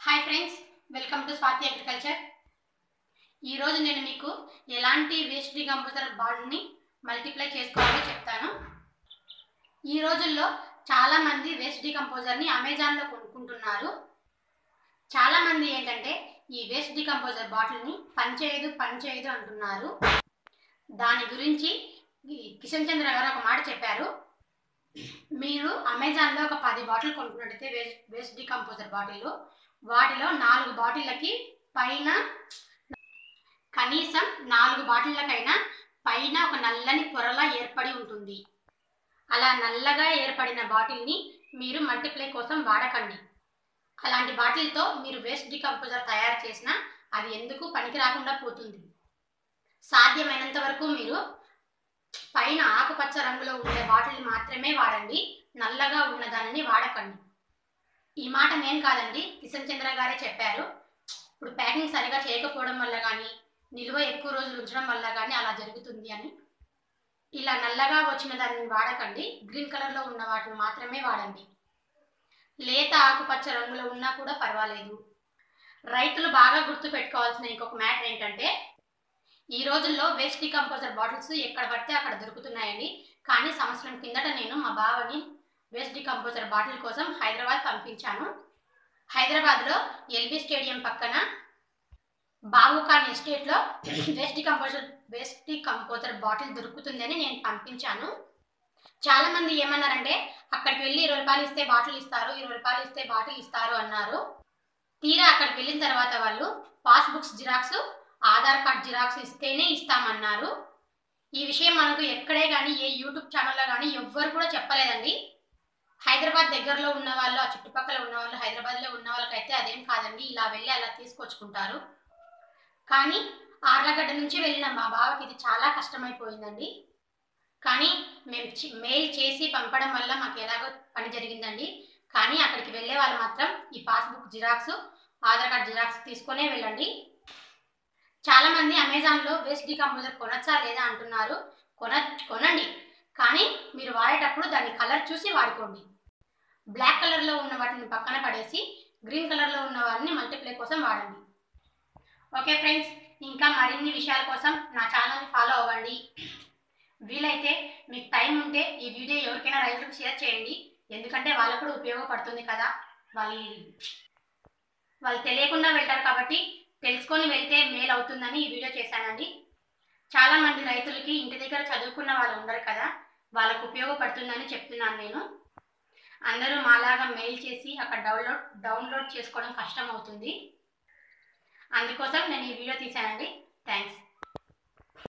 Hi friends welcome to Swathi agriculture ఈరోజు నేను మీకు ఎలాంటి వేస్ట్ డికంపోజర్ బాల్ని మల్టిప్లై చేసుకోవాలో చెప్తాను. ఈ రోజుల్లో చాలామంది వేస్ట్ డికంపోజర్ని అమెజాన్లో కొనుక్కుంటున్నారు. చాలామంది ఏంటంటే ఈ వేస్ట్ డికంపోజర్ బాటిల్ని పనిచేయదు పనిచేయదు అంటున్నారు. దాని గురించి కిషన్ చంద్ర గారు ఒక మాట చెప్పారు. మీరు అమెజాన్లో ఒక పది బాటిల్ కొనుక్కున్నట్టయితే వేస్ట్ వేస్ట్ డికంపోజర్ బాటిల్ వాటిలో నాలుగు బాటిళ్ళకి పైన కనీసం నాలుగు బాటిళ్ళకైనా పైన ఒక నల్లని పొరలా ఏర్పడి ఉంటుంది. అలా నల్లగా ఏర్పడిన బాటిల్ని మీరు మల్టిప్లై కోసం వాడకండి. అలాంటి బాటిల్తో మీరు వేస్ట్ డికంపోజర్ తయారు చేసినా అది ఎందుకు పనికి రాకుండా పోతుంది? సాధ్యమైనంత వరకు మీరు పైన ఆకుపచ్చ రంగులో ఉండే బాటిల్ మాత్రమే వాడండి. నల్లగా ఉన్న దానిని వాడకండి. ఈ మాట నేను కాదండి కిషన్ చంద్ర గారే చెప్పారు. ఇప్పుడు ప్యాకింగ్ సరిగా చేయకపోవడం వల్ల కానీ నిల్వ ఎక్కువ రోజులు ఉంచడం వల్ల కానీ అలా జరుగుతుంది అని. ఇలా నల్లగా వచ్చిన దానిని వాడకండి. గ్రీన్ కలర్లో ఉన్న వాటిని మాత్రమే వాడండి. లేత ఆకుపచ్చ రంగులో ఉన్నా కూడా పర్వాలేదు. రైతులు బాగా గుర్తు పెట్టుకోవాల్సిన ఇంకొక మ్యాటర్ ఏంటంటే ఈ రోజుల్లో వేస్ట్ డికంపోజర్ బాటిల్స్ ఎక్కడ పడితే అక్కడ దొరుకుతున్నాయని కానీ సంవత్సరం కిందట నేను మా బావని వేస్ట్ డికంపోజర్ బాటిల్ కోసం హైదరాబాద్ పంపించాను. హైదరాబాద్లో ఎల్బీ స్టేడియం పక్కన బాబుఖాన్ ఎస్టేట్లో waste decomposer waste decomposer bottle దొరుకుతుందని నేను పంపించాను. చాలామంది ఏమన్నారంటే అక్కడికి వెళ్ళి ఇరవై రూపాయలు ఇస్తే బాటిల్ ఇస్తారు ఇరవై రూపాయలు ఇస్తే బాటిల్ ఇస్తారు అన్నారు. తీరా అక్కడికి వెళ్ళిన తర్వాత వాళ్ళు passbooks xerox Aadhaar card xerox ఇస్తేనే ఇస్తామన్నారు. ఈ విషయం మనకు ఎక్కడే కానీ ఏ యూట్యూబ్ ఛానల్లో కానీ ఎవ్వరు కూడా చెప్పలేదండి. దగ్గరలో ఉన్న వాళ్ళు ఆ చుట్టుపక్కల ఉన్న వాళ్ళు హైదరాబాద్లో ఉన్న వాళ్ళకైతే అదేం కాదండి. ఇలా వెళ్ళి అలా తీసుకొచ్చుకుంటారు. కానీ ఆర్లగడ్డ నుంచి వెళ్ళిన మా బావకి ఇది చాలా కష్టమైపోయిందండి. కానీ మేము మెయిల్ చేసి పంపడం వల్ల మాకు ఎలాగో పని జరిగిందండి. కానీ అక్కడికి వెళ్ళే వాళ్ళు మాత్రం ఈ passbook xerox Aadhaar card xerox తీసుకొనే వెళ్ళండి. చాలామంది అమెజాన్లో వేస్ట్ డికంపోజర్ కొనచ్చా లేదా అంటున్నారు. కొన కొనండి. కానీ మీరు వాడేటప్పుడు దాని కలర్ చూసి వాడుకోండి. బ్లాక్ కలర్లో ఉన్న వాటిని పక్కన పడేసి గ్రీన్ కలర్లో ఉన్న వాటిని మల్టిప్లై కోసం వాడండి. ఓకే ఫ్రెండ్స్ ఇంకా మరిన్ని విషయాల కోసం నా ఛానల్ని ఫాలో అవ్వండి. వీలైతే మీకు టైం ఉంటే ఈ వీడియో ఎవరికైనా రైతులకు షేర్ చేయండి. ఎందుకంటే వాళ్ళకు కూడా ఉపయోగపడుతుంది కదా. వాళ్ళు వాళ్ళు తెలియకుండా వెళ్తారు కాబట్టి తెలుసుకొని వెళ్తే మేలు అవుతుందని ఈ వీడియో చేశానండి. చాలామంది రైతులకి ఇంటి దగ్గర చదువుకున్న వాళ్ళు ఉండరు కదా. వాళ్ళకు ఉపయోగపడుతుందని చెప్తున్నాను నేను. అందరూ మాలాగా మెయిల్ చేసి అక్కడ డౌన్లోడ్ డౌన్లోడ్ చేసుకోవడం కష్టం అవుతుంది అందుకోసం నేను ఈ వీడియో తీశానండి.